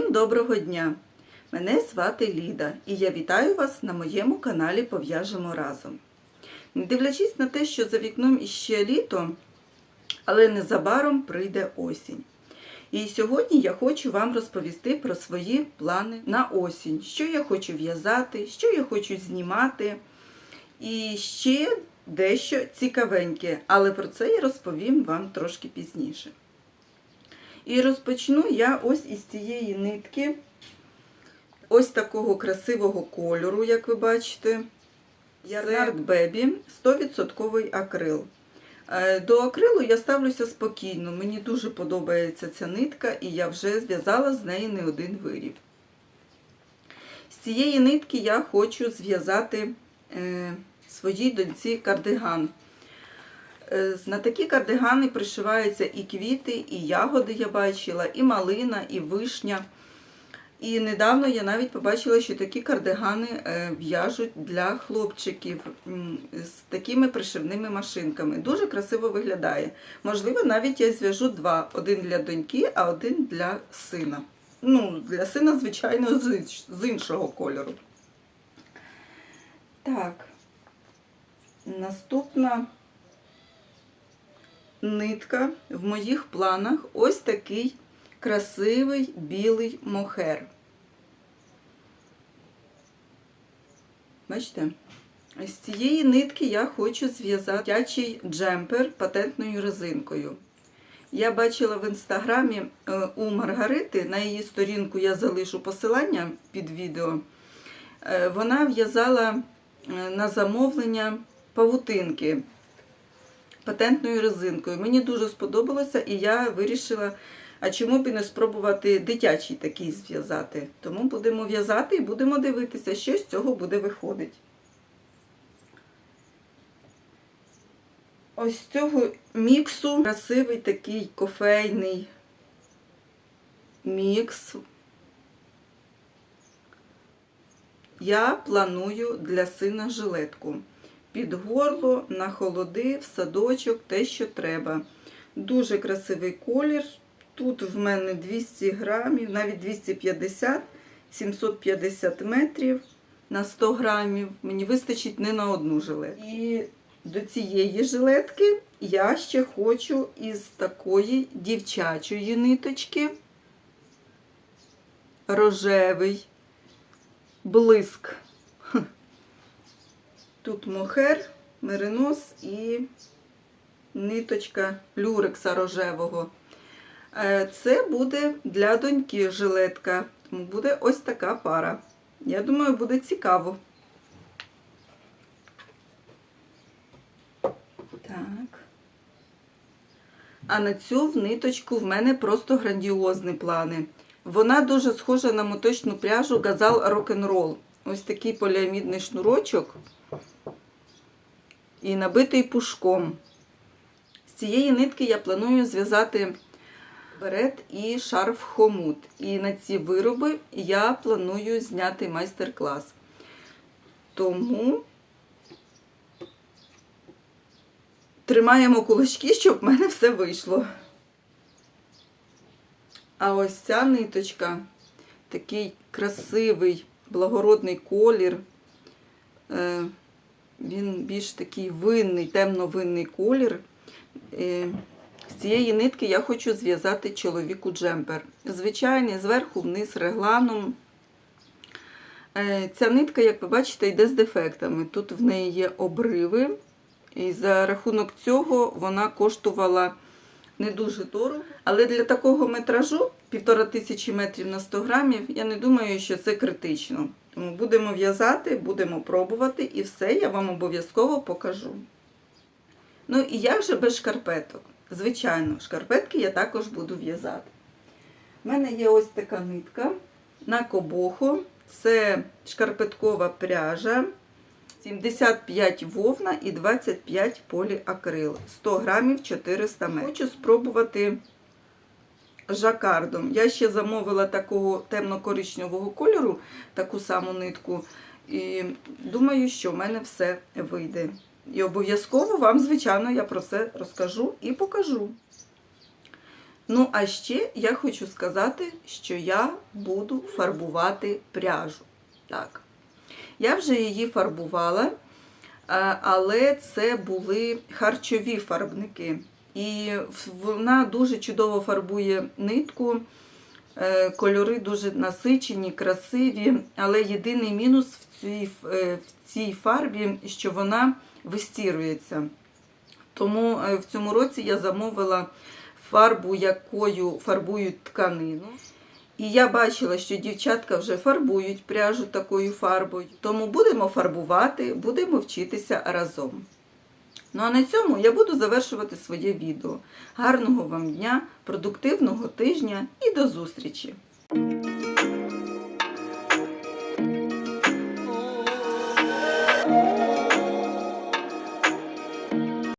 Доброго дня! Мене звати Ліда і я вітаю вас на моєму каналі Пов'яжемо разом. Не дивлячись на те, що за вікном іще літо, але незабаром прийде осінь. І сьогодні я хочу вам розповісти про свої плани на осінь, що я хочу в'язати, що я хочу знімати. І ще дещо цікавеньке, але про це я розповім вам трошки пізніше. І розпочну я ось із цієї нитки, ось такого красивого кольору, як ви бачите. Ярнард Бебі 100% акрил. Е, До акрилу я ставлюся спокійно. Мені дуже подобається ця нитка, і я вже зв'язала з неї не один виріб. З цієї нитки я хочу зв'язати е, своїй доньці кардиган. Е, На такі кардигани пришиваються і квіти, і ягоди я бачила, і малина, і вишня. І недавно я навіть побачила, що такі кардигани е, в'яжуть для хлопчиків з такими пришивними машинками. Дуже красиво виглядає. Можливо, навіть я зв'яжу два: один для доньки, а один для сина. Ну, для сина, звичайно, з іншого кольору. Так, наступна нитка в моїх планах ось такий красивий білий мохер. Бачите? З цієї нитки я хочу зв'язати дитячий джемпер патентною резинкою. Я бачила в інстаграмі е, у Маргарити, на її сторінку я залишу посилання під відео. Е, Вона в'язала е, на замовлення павутинки патентною резинкою. Мені дуже сподобалося, і я вирішила, а чому б і не спробувати дитячий такий зв'язати. Тому будемо в'язати і будемо дивитися, що з цього буде виходити. Ось з цього міксу красивий такий кофейний мікс. Я планую для сина жилетку. Під горло, на холоди, в садочок, те, що треба. Дуже красивий колір. Тут в мене 200 грамів, навіть 250, 750 метрів на 100 грамів. Мені вистачить не на одну жилетку. І до цієї жилетки я ще хочу із такої дівчачої ниточки рожевий блиск. Тут мохер, меринос і ниточка люрекса рожевого. Е, Це буде для доньки жилетка. Тому буде ось така пара. Я думаю, буде цікаво. Так. А на цю в ниточку в мене просто грандіозні плани. Вона дуже схожа на моточну пряжу Газал Рок-н-Рол. Ось такий поліамідний шнурочок і набитий пушком. З цієї нитки я планую зв'язати берет і шарф хомут. І на ці вироби я планую зняти майстер-клас. Тому тримаємо кулачки, щоб в мене все вийшло. А ось ця ниточка, такий красивий, благородний колір. Він більш такий винний, темно-винний колір. З цієї нитки я хочу зв'язати чоловіку джемпер. Звичайний, зверху вниз регланом. Е, Ця нитка, як ви бачите, йде з дефектами. Тут в неї є обриви. І за рахунок цього вона коштувала не дуже дорого. Але для такого метражу, півтора тисячі метрів на 100 грамів, я не думаю, що це критично. Будемо в'язати, будемо пробувати і все я вам обов'язково покажу. Ну і як же без шкарпеток? Звичайно, шкарпетки я також буду в'язати. У мене є ось така нитка на кобохо. Це шкарпеткова пряжа. 75 вовна і 25 поліакрил. 100 грамів 400 метрів. Хочу спробувати жакардом. Я ще замовила такого темно-коричневого кольору, таку саму нитку. І думаю, що в мене все вийде. І обов'язково вам, звичайно, я про це розкажу і покажу. Ну, а ще я хочу сказати, що я буду фарбувати пряжу. Так. Я вже її фарбувала, але це були харчові фарбники. І вона дуже чудово фарбує нитку. Е, Кольори дуже насичені, красиві, але єдиний мінус в цій, е, в цій фарбі, що вона вистірується. Тому е, в цьому році я замовила фарбу, якою фарбують тканину. І я бачила, що дівчатка вже фарбують пряжу такою фарбою. Тому будемо фарбувати, будемо вчитися разом. Ну а на цьому я буду завершувати своє відео. Гарного вам дня, продуктивного тижня і до зустрічі!